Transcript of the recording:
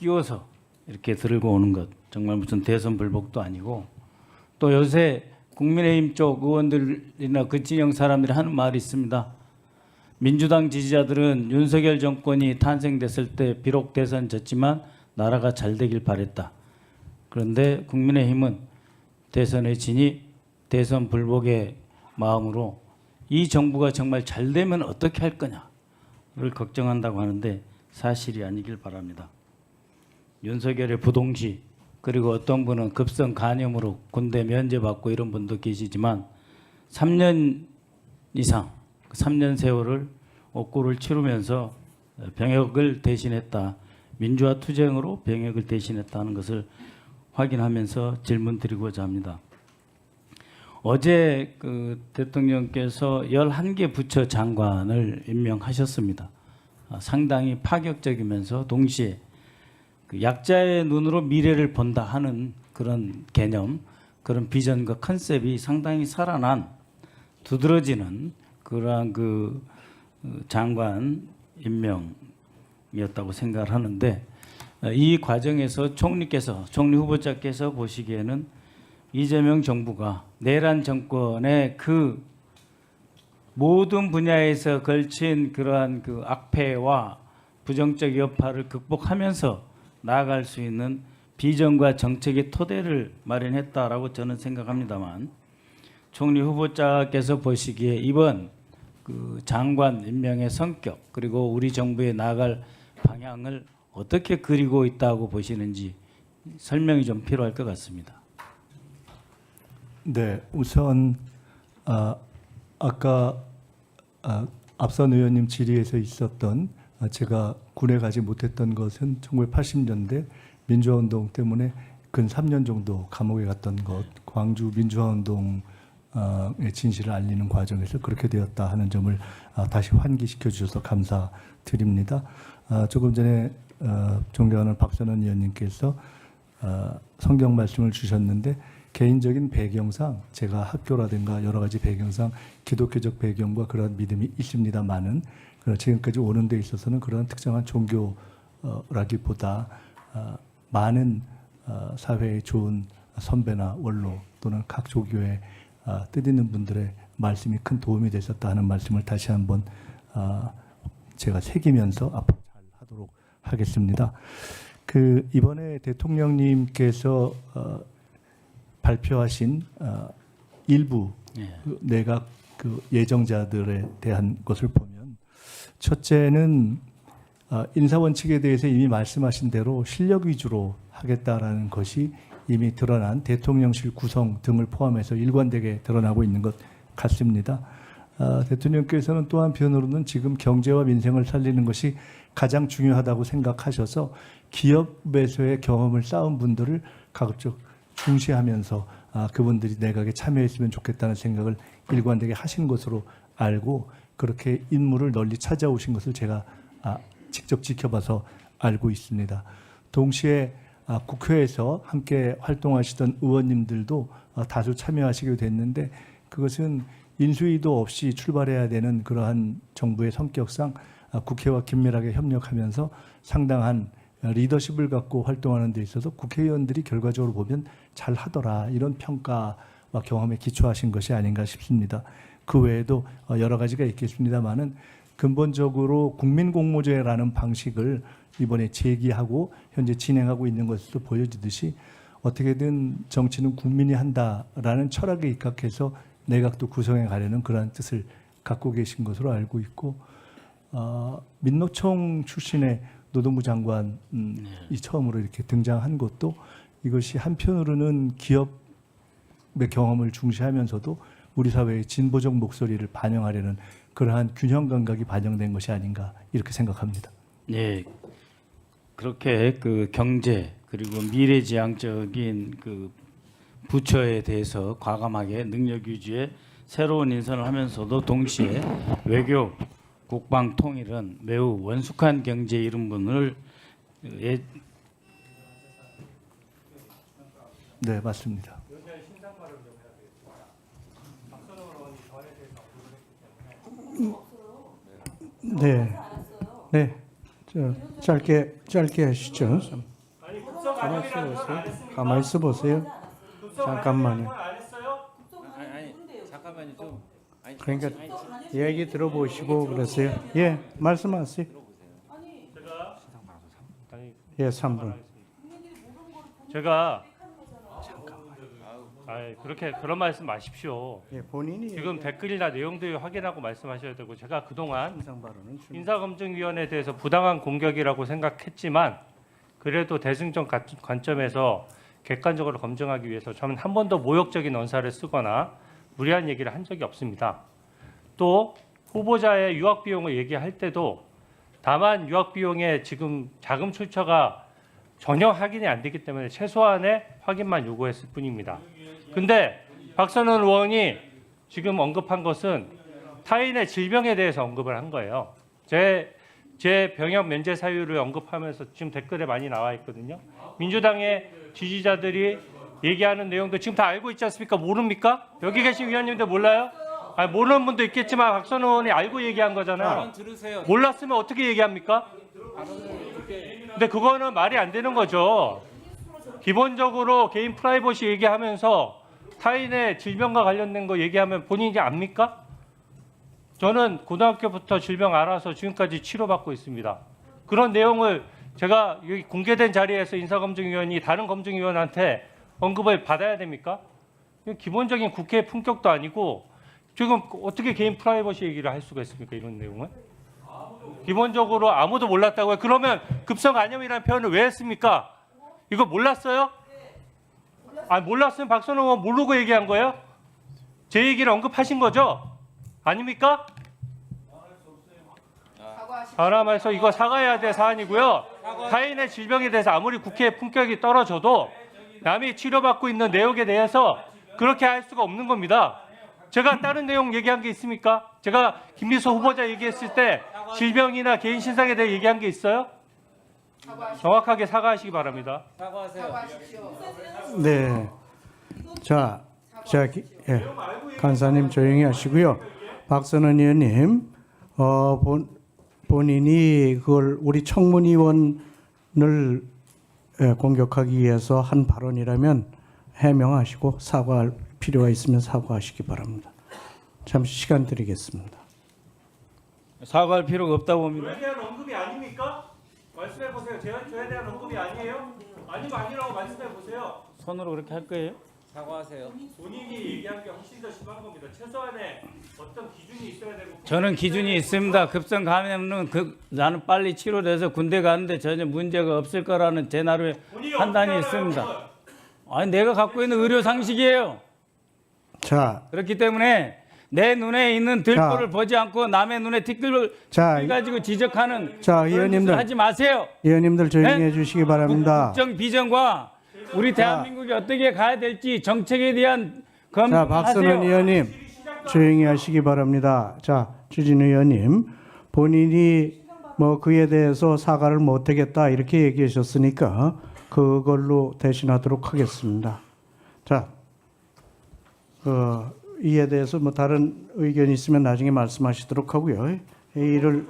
끼워서 이렇게 들고 오는 것 정말 무슨 대선 불복도 아니고 또 요새 국민의힘 쪽 의원들이나 그 진영 사람들이 하는 말이 있습니다. 민주당 지지자들은 윤석열 정권이 탄생됐을 때 비록 대선 졌지만 나라가 잘 되길 바랬다. 그런데 국민의힘은 대선에 지니 대선 불복의 마음으로 이 정부가 정말 잘 되면 어떻게 할 거냐를 걱정한다고 하는데 사실이 아니길 바랍니다. 윤석열의 부동시 그리고 어떤 분은 급성 간염으로 군대 면제받고 이런 분도 계시지만 3년 이상 3년 세월을 옥고를 치르면서 병역을 대신했다. 민주화 투쟁으로 병역을 대신했다는 것을 확인하면서 질문 드리고자 합니다. 어제 그 대통령께서 11개 부처 장관을 임명하셨습니다. 아, 상당히 파격적이면서 동시에 그 약자의 눈으로 미래를 본다 하는 그런 개념, 그런 비전과 컨셉이 상당히 살아난 두드러지는 그러한 그 어, 장관 임명이었다고 생각을 하는데 어, 이 과정에서 총리께서 총리 후보자께서 보시기에는 이재명 정부가 내란 정권의 그 모든 분야에서 걸친 그러한 그 악폐와 부정적 여파를 극복하면서 나아갈 수 있는 비전과 정책의 토대를 마련했다라고 저는 생각합니다만 총리 후보자께서 보시기에 이번 그 장관 임명의 성격 그리고 우리 정부의 나아갈 방향을 어떻게 그리고 있다고 보시는지 설명이 좀 필요할 것 같습니다. 네, 우선 아, 아까 아, 앞선 의원님 질의에서 있었던 아, 제가 군에 가지 못했던 것은 1980년대 민주화 운동 때문에 근 3년 정도 감옥에 갔던 것, 광주 민주화 운동의 진실을 알리는 과정에서 그렇게 되었다 하는 점을 아, 다시 환기시켜 주셔서 감사드립니다. 아, 조금 전에 어, 존경하는 박선원 의원님께서 아, 성경 말씀을 주셨는데 개인적인 배경상 제가 학교라든가 여러 가지 배경상 기독교적 배경과 그런 믿음이 있습니다만은 그 지금까지 오는 데 있어서는 그런 특정한 종교라기보다 어, 많은 어, 사회에 좋은 선배나 원로 또는 각 조교의 어, 뜻있는 분들의 말씀이 큰 도움이 되셨다 하는 말씀을 다시 한번 어, 제가 새기면서 앞으로 잘 하도록 하겠습니다. 그 이번에 대통령님께서 어, 발표하신 어, 일부 예. 그 내각 그 예정자들에 대한 것을 보면 첫째는 어, 인사 원칙에 대해서 이미 말씀하신 대로 실력 위주로 하겠다라는 것이 이미 드러난 대통령실 구성 등을 포함해서 일관되게 드러나고 있는 것 같습니다. 어, 대통령께서는 또 한편으로는 지금 경제와 민생을 살리는 것이 가장 중요하다고 생각하셔서 기업에서의 경험을 쌓은 분들을 가급적 중시하면서 아, 그분들이 내각에 참여했으면 좋겠다는 생각을 일관되게 하신 것으로 알고 그렇게 인물을 널리 찾아오신 것을 제가 아, 직접 지켜봐서 알고 있습니다. 동시에 아, 국회에서 함께 활동하시던 의원님들도 아, 다수 참여하시게 됐는데 그것은 인수위도 없이 출발해야 되는 그러한 정부의 성격상 아, 국회와 긴밀하게 협력하면서 상당한 리더십을 갖고 활동하는 데 있어서 국회의원들이 결과적으로 보면 잘 하더라 이런 평가와 경험에 기초하신 것이 아닌가 싶습니다. 그 외에도 어, 여러 가지가 있겠습니다만은 근본적으로 국민공모제라는 방식을 이번에 제기하고 현재 진행하고 있는 것으로 보여지듯이 어떻게든 정치는 국민이 한다라는 철학에 입각해서 내각도 구성해 가려는 그러한 뜻을 갖고 계신 것으로 알고 있고 어, 민노총 출신의 노동부 장관이 처음으로 이렇게 등장한 것도 이것이 한편으로는 기업의 경험을 중시하면서도 우리 사회의 진보적 목소리를 반영하려는 그러한 균형 감각이 반영된 것이 아닌가 이렇게 생각합니다. 네, 그렇게 그 경제 그리고 미래지향적인 그 부처에 대해서 과감하게 능력 유지에 새로운 인선을 하면서도 동시에 외교, 국방 통일은 매우 원숙한 경제 이런 분을 예, 네, 맞습니다. 네, 네, 저, 짧게 짧게 하시죠. 가만히 있어 보세요. 가만히 있어 보세요. 잠깐만요. 잠깐만요 좀 아니 그러니까 얘기 들어보시고 그러세요. 예, 말씀하세요. 예, 3분. 제가 아 그렇게 그런 말씀 마십시오. 예, 본인이 지금 댓글이나 내용들 확인하고 말씀하셔야 되고 제가 그동안 인상 발언은 좀- 인사검증위원회에 대해서 부당한 공격이라고 생각했지만 그래도 대승적 가- 관점에서 객관적으로 검증하기 위해서 저는 한 번도 모욕적인 언사를 쓰거나 무리한 얘기를 한 적이 없습니다. 또 후보자의 유학 비용을 얘기할 때도 다만 유학 비용의 지금 자금 출처가 전혀 확인이 안 되기 때문에 최소한의 확인만 요구했을 뿐입니다. 근데 박선원 의원이 지금 언급한 것은 타인의 질병에 대해서 언급을 한 거예요. 제, 제 병역 면제 사유를 언급하면서 지금 댓글에 많이 나와 있거든요. 민주당의 지지자들이 얘기하는 내용도 지금 다 알고 있지 않습니까? 모릅니까? 여기 계신 위원님들 몰라요? 아니, 모르는 분도 있겠지만 박선 의원이 알고 얘기한 거잖아요. 들으세요. 몰랐으면 어떻게 얘기합니까? 근데 그거는 말이 안 되는 거죠. 기본적으로 개인 프라이버시 얘기하면서 타인의 질병과 관련된 거 얘기하면 본인이 압니까? 저는 고등학교부터 질병 알아서 지금까지 치료받고 있습니다. 그런 내용을 제가 여기 공개된 자리에서 인사검증위원이 다른 검증위원한테 언급을 받아야 됩니까? 기본적인 국회 품격도 아니고 지금 어떻게 개인 프라이버시 얘기를 할 수가 있습니까? 이런 내용은? 기본적으로 아무도 몰랐다고요. 그러면 급성 간염이라는 표현을 왜 했습니까? 이거 몰랐어요? 아 몰랐으면 박선호 의원 모르고 얘기한 거예요? 제 얘기를 언급하신 거죠? 아닙니까? 사람에서 이거 사과해야 될 사안이고요. 타인의 질병에 대해서 아무리 국회의 품격이 떨어져도 남이 치료받고 있는 내용에 대해서 그렇게 할 수가 없는 겁니다. 제가 다른 내용 얘기한 게 있습니까? 제가 김미수 후보자 얘기했을 때 질병이나 개인 신상에 대해 얘기한 게 있어요? 정확하게 사과하시기 바랍니다. 사과하세요. 네. 자, 자, 기- 예. 간사님 조용히 하시고요. 박선원 의원님, 어, 본, 본인이 그걸 우리 청문위원을 예, 공격하기 위해서 한 발언이라면 해명하시고 사과할 필요가 있으면 사과하시기 바랍니다. 잠시 시간 드리겠습니다. 사과할 필요가 없다고 봅니다. 대한 언급이 아닙니까? 말씀해 보세요. 제가 저에 대한 언급이 아니에요? 아니면 아니라고 말씀해 보세요. 손으로 그렇게 할 거예요? 사과하세요. 본인이 얘기한 게 훨씬 더 심한 겁니다. 최소한의 어떤 기준이 있어야 되고. 저는 기준이 있습니다. 급성 감염은 그 나는 빨리 치료돼서 군대 가는데 전혀 문제가 없을 거라는 제 나름의 본인이 판단이 어떻게 알아요, 있습니다. 그걸? 아니 내가 갖고 있는 의료 상식이에요. 자, 그렇기 때문에 내 눈에 있는 들보를 보지 않고 남의 눈에 티끌을 자, 가지고 지적하는 자, 의원님들. 하지 마세요. 의원님들 조용히 네? 해주시기 바랍니다. 국정 비전과 우리 대한민국이 어떻게 가야 될지 정책에 대한 자, 박선원 검토하세요. 의원님 조용히 하시기 바랍니다. 자, 주진 의원님 본인이 뭐 그에 대해서 사과를 못 하겠다 이렇게 얘기하셨으니까 그걸로 대신하도록 하겠습니다. 자, 어, 이에 대해서 뭐 다른 의견이 있으면 나중에 말씀하시도록 하고요. 회의를